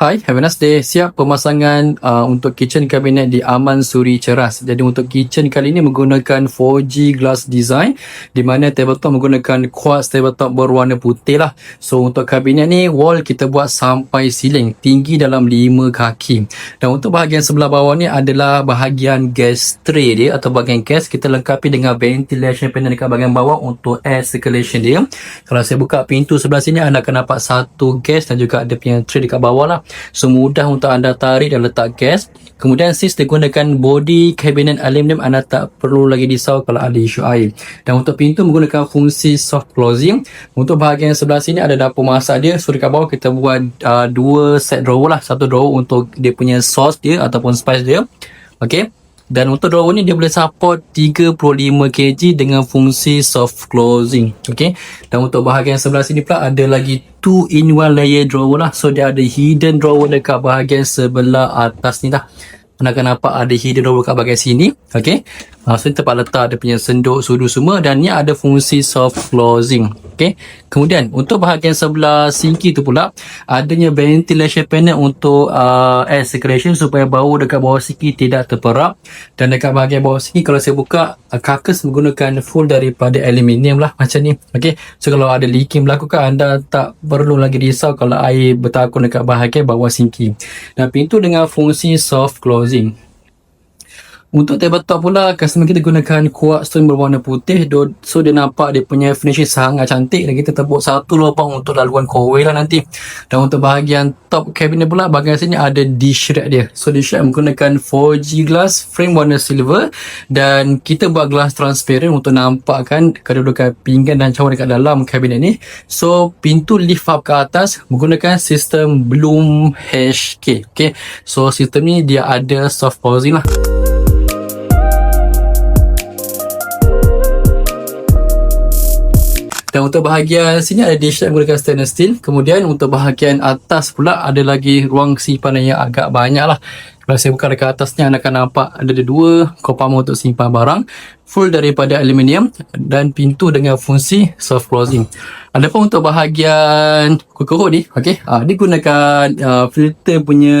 Hai, have a nice day. Siap pemasangan uh, untuk kitchen cabinet di Aman Suri Ceras. Jadi untuk kitchen kali ini menggunakan 4G glass design di mana tabletop menggunakan quartz tabletop berwarna putih lah. So untuk kabinet ni wall kita buat sampai ceiling tinggi dalam 5 kaki. Dan untuk bahagian sebelah bawah ni adalah bahagian gas tray dia atau bahagian gas kita lengkapi dengan ventilation panel dekat bahagian bawah untuk air circulation dia. Kalau saya buka pintu sebelah sini anda akan nampak satu gas dan juga ada punya tray dekat bawah lah. So mudah untuk anda tarik dan letak gas. Kemudian sis digunakan body cabinet aluminium anda tak perlu lagi risau kalau ada isu air. Dan untuk pintu menggunakan fungsi soft closing. Untuk bahagian sebelah sini ada dapur masak dia. So dekat bawah kita buat uh, dua set drawer lah. Satu drawer untuk dia punya sauce dia ataupun spice dia. Okay. Dan untuk drawer ni dia boleh support 35 kg dengan fungsi soft closing. Okay. Dan untuk bahagian sebelah sini pula ada lagi 2 in 1 layer drawer lah. So dia ada hidden drawer dekat bahagian sebelah atas ni lah. Anda akan nampak ada hidden drawer kat bahagian sini. Okay. Uh, so tempat letak dia punya senduk, sudu semua dan ni ada fungsi soft closing. Okay. Kemudian untuk bahagian sebelah sinki tu pula adanya ventilation panel untuk uh, air circulation supaya bau dekat bawah sinki tidak terperap dan dekat bahagian bawah sinki kalau saya buka uh, karkas menggunakan full daripada aluminium lah macam ni. Okay. So kalau ada leaking berlaku kan anda tak perlu lagi risau kalau air bertakun dekat bahagian bawah sinki. Dan pintu dengan fungsi soft closing. Untuk tabletop pula, customer kita gunakan quartz stone berwarna putih. So, dia nampak dia punya finishing sangat cantik. Dan kita tebuk satu lubang untuk laluan coil lah nanti. Dan untuk bahagian top cabinet pula, bahagian sini ada dish rack dia. So, dish rack menggunakan 4G glass, frame warna silver. Dan kita buat glass transparent untuk nampakkan kedudukan pinggan dan cawan dekat dalam kabinet ni. So, pintu lift up ke atas menggunakan sistem Bloom HK. Okay. So, sistem ni dia ada soft closing lah. Dan untuk bahagian sini ada dish yang menggunakan stainless steel. Kemudian untuk bahagian atas pula ada lagi ruang simpan yang agak banyak lah. Kalau saya buka dekat atasnya anda akan nampak ada dua kompartmen untuk simpan barang. Full daripada aluminium dan pintu dengan fungsi soft closing. Adapun untuk bahagian cooker hood ni, okey, uh, dia gunakan uh, filter punya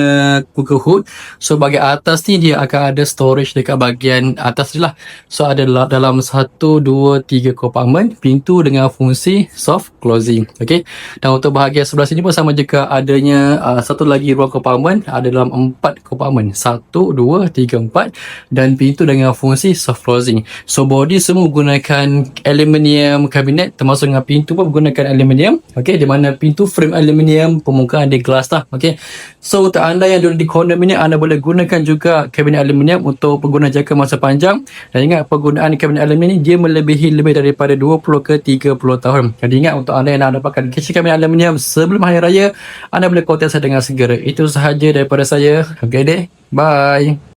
cooker hood. So bahagian atas ni dia akan ada storage dekat bahagian atas ni lah. So ada la- dalam 1, 2, 3 kompartmen, pintu dengan fungsi soft closing. Okey. Dan untuk bahagian sebelah sini pun sama juga adanya uh, satu lagi ruang kompartmen, ada dalam 4 kompartmen. 1, 2, 3, 4 dan pintu dengan fungsi soft closing. So body semua menggunakan aluminium kabinet termasuk dengan pintu pun menggunakan aluminium. Okey, di mana pintu frame aluminium, permukaan dia glass lah. Okey. So untuk anda yang duduk di condo ini anda boleh gunakan juga kabinet aluminium untuk pengguna jangka masa panjang. Dan ingat penggunaan kabinet aluminium ni dia melebihi lebih daripada 20 ke 30 tahun. Jadi ingat untuk anda yang nak dapatkan kitchen kabinet aluminium sebelum hari raya, anda boleh kontak saya dengan segera. Itu sahaja daripada saya. Okay deh. Bye.